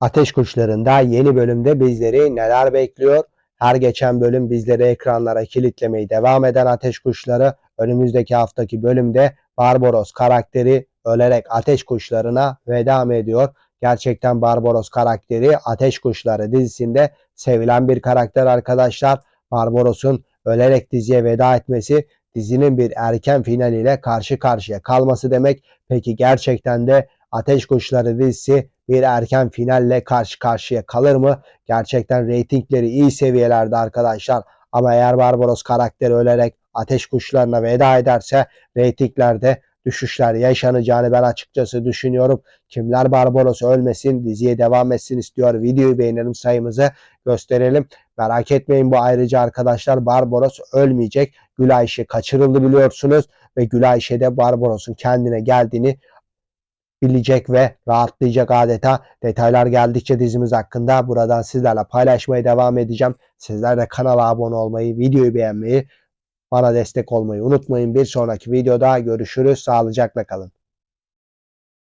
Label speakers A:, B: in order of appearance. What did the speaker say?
A: Ateş Kuşları'nda yeni bölümde bizleri neler bekliyor? Her geçen bölüm bizleri ekranlara kilitlemeyi devam eden Ateş Kuşları önümüzdeki haftaki bölümde Barbaros karakteri ölerek Ateş Kuşları'na veda ediyor? Gerçekten Barbaros karakteri Ateş Kuşları dizisinde sevilen bir karakter arkadaşlar. Barbaros'un ölerek diziye veda etmesi dizinin bir erken finaliyle karşı karşıya kalması demek. Peki gerçekten de Ateş Kuşları dizisi bir erken finalle karşı karşıya kalır mı? Gerçekten reytingleri iyi seviyelerde arkadaşlar. Ama eğer Barbaros karakteri ölerek Ateş Kuşlarına veda ederse reytinglerde düşüşler yaşanacağını ben açıkçası düşünüyorum. Kimler Barbaros ölmesin, diziye devam etsin istiyor. Videoyu beğenelim, sayımızı gösterelim. Merak etmeyin bu ayrıca arkadaşlar Barbaros ölmeyecek. Gülayşe kaçırıldı biliyorsunuz ve Gülayşe de Barbaros'un kendine geldiğini bilecek ve rahatlayacak adeta. Detaylar geldikçe dizimiz hakkında buradan sizlerle paylaşmaya devam edeceğim. Sizler de kanala abone olmayı, videoyu beğenmeyi, bana destek olmayı unutmayın. Bir sonraki videoda görüşürüz. Sağlıcakla kalın.